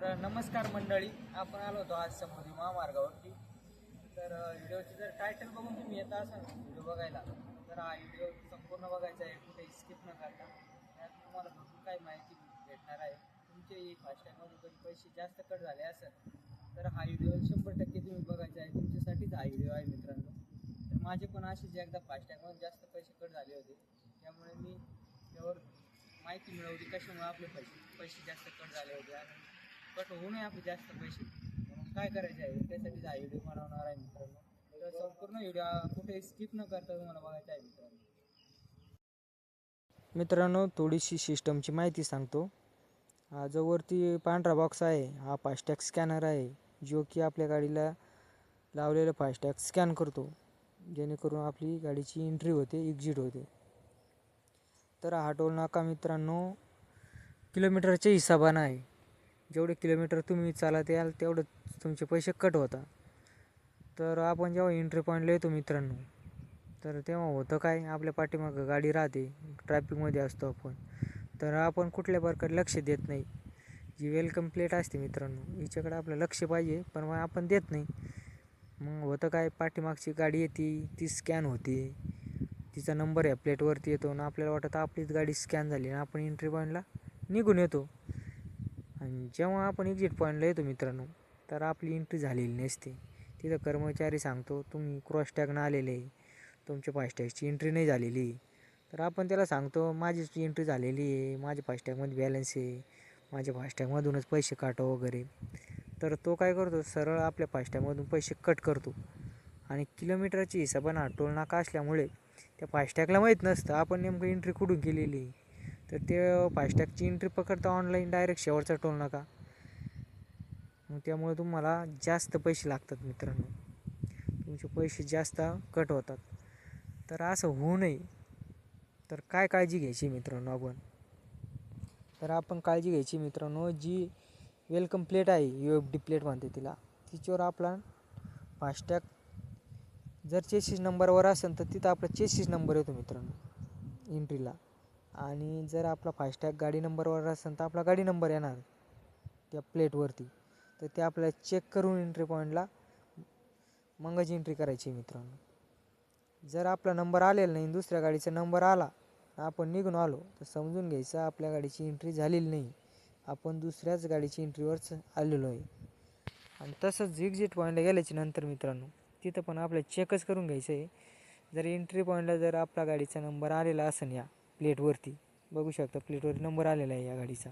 तर नमस्कार मंडळी. आपण आलो होतो आज समुद्री महामार्गावरती. तर व्हिडिओची जर टायटल बघून तुम्ही येत असाल व्हिडिओ बघायला तर हा व्हिडिओ संपूर्ण बघायचा आहे. कुठे स्किप न करता. त्यात तुम्हाला भरपूर काही माहिती भेटणार आहे. तुमचे फास्टॅगमध्ये कधी पैसे जास्त कट झाले असेल तर हा व्हिडिओ शंभर टक्के तुम्ही बघायचा आहे. तुमच्यासाठीच हा व्हिडिओ आहे मित्रांनो. तर माझे पण असेच एकदा फास्टॅगमध्ये जास्त पैसे कट झाले होते त्यामुळे मी त्यावर माहिती मिळवली कशामुळे आपले पैसे पैसे जास्त कट झाले होते. आणि कट होऊ नये आपले जास्त पैसे. म्हणून काय करायचे आहे? त्यासाठी हा व्हिडिओ बनवणार आहे मित्रांनो. तर संपूर्ण व्हिडिओ कुठे स्किप न करता तुम्हाला बघायचा आहे मित्रांनो. मित्रांनो थोडीशी सिस्टमची माहिती सांगतो. हा जो वरती पांढरा बॉक्स आहे हा फास्टॅग स्कॅनर आहे जो की आपल्या गाडीला लावलेलं फास्टॅग स्कॅन करतो. जेणेकरून आपली गाडीची एंट्री होते एक्झिट होते. तर हा टोल नाका मित्रांनो. किलोमीटरच्या हिशोबानं आहे. जेवढे किलोमीटर तुम्ही चालत याल तेवढं तुमचे पैसे कट होता तर आपण जेव्हा एंट्री पॉईंटला येतो मित्रांनो तर तेव्हा होतं काय आपल्या पाठीमागं गाडी राहते ट्रॅफिकमध्ये असतो आपण. तर आपण कुठल्या प्रकारे लक्ष देत नाही. जी वेलकम प्लेट असते मित्रांनो हिच्याकडे आपलं लक्ष पाहिजे पण मग आपण देत नाही. मग होतं काय पाठीमागची गाडी येते ती स्कॅन होते. तिचा नंबर या प्लेटवरती येतो आणि आपल्याला वाटतं आपलीच गाडी स्कॅन झाली आणि आपण एंट्री पॉईंटला निघून येतो. आणि जेव्हा आपण एक्झिट पॉईंटला येतो मित्रांनो तर आपली एंट्री झालेली नसते. तिथं कर्मचारी सांगतो तुम्ही क्रॉस टॅगनं आलेले आहे. तुमच्या फास्टॅगची एंट्री नाही झालेली तर आपण त्याला सांगतो माझीच एंट्री झालेली आहे. माझ्या फास्टॅगमध्ये बॅलन्स आहे. माझ्या फास्टॅगमधूनच पैसे काटो वगैरे. तर तो काय करतो सरळ आपल्या फास्टॅगमधून पैसे कट करतो. आणि किलोमीटरची हिशोबानं टोल नाका असल्यामुळे त्या फास्टॅगला माहीत नसतं आपण नेमकं एंट्री कुठून केलेली आहे. तर ते फास्टॅगची एंट्री पकडता ऑनलाईन डायरेक्ट शेवटचा टोल नका. मग त्यामुळे तुम्हाला जास्त पैसे लागतात मित्रांनो. तुमचे पैसे जास्त कट होतात. तर असं होऊ नये. तर काय काळजी घ्यायची मित्रांनो आपण? तर आपण काळजी घ्यायची मित्रांनो जी वेलकम प्लेट आहे यू एफ डी प्लेट म्हणते तिला तिच्यावर आपला फास्टॅग जर चेसिस नंबरवर असेल तर तिथं आपला चेसिस नंबर येतो मित्रांनो एंट्रीला आणि जर आपला फास्टॅग गाडी नंबरवर असेल तर आपला गाडी नंबर येणार त्या प्लेटवरती. तर ते आपल्याला चेक करून एंट्री पॉईंटला मगच एंट्री करायची आहे मित्रांनो. जर आपला नंबर आलेला नाही दुसऱ्या गाडीचा नंबर आला आपण निघून आलो तर समजून घ्यायचं आपल्या गाडीची एंट्री झालेली नाही. आपण दुसऱ्याच गाडीची एंट्रीवरच आलेलो आहे. आणि तसंच एक्झिट पॉईंटला गेल्याच्यानंतर मित्रांनो तिथं पण आपल्याला चेकच करून घ्यायचं आहे. जर एंट्री पॉईंटला जर आपला गाडीचा नंबर आलेला असेल या प्लेटवरती. बघू शकता प्लेटवरती नंबर आलेला आहे या गाडीचा.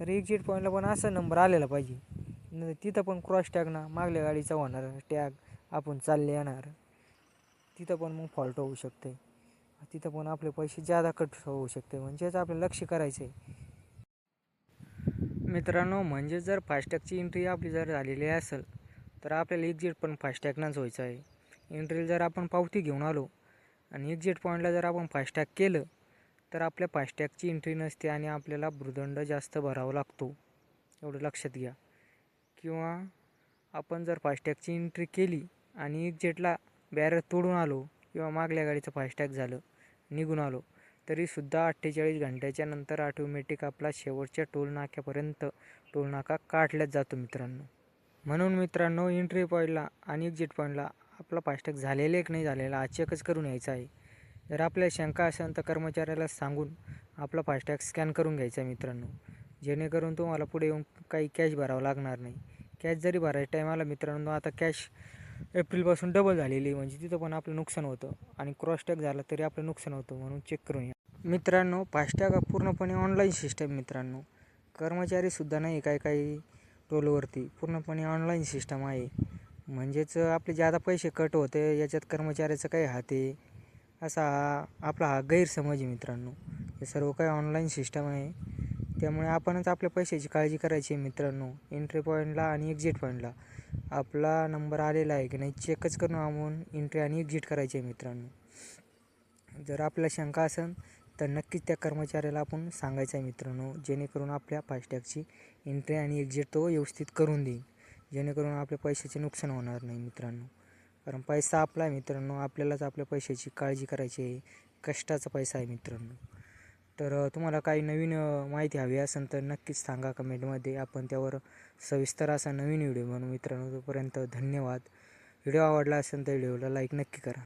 तर एक्झिट पॉईंटला पण असा नंबर आलेला पाहिजे. न तिथं पण क्रॉस टॅग ना मागल्या गाडीचा होणार. टॅग आपण चालले येणार. तिथं पण मग फॉल्ट होऊ शकते. तिथं पण आपले पैसे जादा कट होऊ शकते. म्हणजेच आपलं लक्ष करायचं आहे मित्रांनो म्हणजे जर फास्टॅगची एंट्री आपली जर झालेली असेल तर आपल्याला एक्झिट पण फास्टॅगनंच व्हायचं आहे. एंट्रीला जर आपण पावती घेऊन आलो आणि एक्झिट पॉईंटला जर आपण फास्टॅग केलं तर आपल्या फास्टॅगची एंट्री नसते आणि आपल्याला भूदंड जास्त भरावा लागतो. एवढं लक्षात घ्या. किंवा आपण जर फास्टॅगची एंट्री केली आणि एक्झिटला बॅरर तोडून आलो किंवा मागल्या गाडीचं फास्टॅग झालं निघून आलो तरीसुद्धा अठ्ठेचाळीस घंट्याच्या नंतर ऑटोमॅटिक आपला शेवटच्या टोल नाक्यापर्यंत टोल नाका काढल्याच जातो मित्रांनो. म्हणून मित्रांनो एंट्री पॉईंटला आणि एक्झिट पॉईंटला आपला फास्टॅग झालेला एक नाही झालेला अचेकच करून यायचा आहे. जर आपल्या शंका असेल तर कर्मचाऱ्याला सांगून आपला फास्टॅग स्कॅन करून घ्यायचा आहे मित्रांनो. जेणेकरून तुम्हाला पुढे येऊन काही कॅश भरावं लागणार नाही. कॅश जरी भरायचा टाईम आला मित्रांनो आता कॅश एप्रिलपासून डबल झालेली आहे म्हणजे तिथं पण आपलं नुकसान होतं आणि क्रॉस टॅग झालं तरी आपलं नुकसान होतं म्हणून चेक करून या. मित्रांनो फास्टॅग हा पूर्णपणे ऑनलाईन सिस्टम मित्रांनो. कर्मचारीसुद्धा नाही काही काही टोलवरती. पूर्णपणे ऑनलाईन सिस्टम आहे. म्हणजेच आपले ज्यादा पैसे कट होते याच्यात कर्मचाऱ्याचं काही हाते असा हा आपला हा गैरसमज आहे मित्रांनो. हे सर्व काही ऑनलाईन सिस्टम आहे. त्यामुळे आपणच आपल्या पैशाची काळजी करायची आहे मित्रांनो. एंट्री पॉईंटला आणि एक्झिट पॉईंटला आपला नंबर आलेला आहे की नाही चेकच करून आपण एंट्री आणि एक्झिट करायची आहे मित्रांनो. जर आपल्याला शंका असेल तर नक्कीच त्या कर्मचाऱ्याला आपण सांगायचं आहे मित्रांनो. जेणेकरून आपल्या फास्टॅगची एंट्री आणि एक्झिट तो व्यवस्थित करून देईल. जेणेकरून आपल्या पैशाचे नुकसान होणार नाही मित्रांनो. कारण पैसा आपला आहे मित्रांनो. आपल्यालाच आपल्या पैशाची काळजी करायची आहे. कष्टाचा पैसा आहे मित्रांनो. तर तुम्हाला काही नवीन माहिती हवी असेल तर नक्कीच सांगा कमेंटमध्ये. आपण त्यावर सविस्तर असा नवीन व्हिडिओ बनवू मित्रांनो. तोपर्यंत धन्यवाद. व्हिडिओ आवडला असेल तर व्हिडिओला लाईक नक्की करा.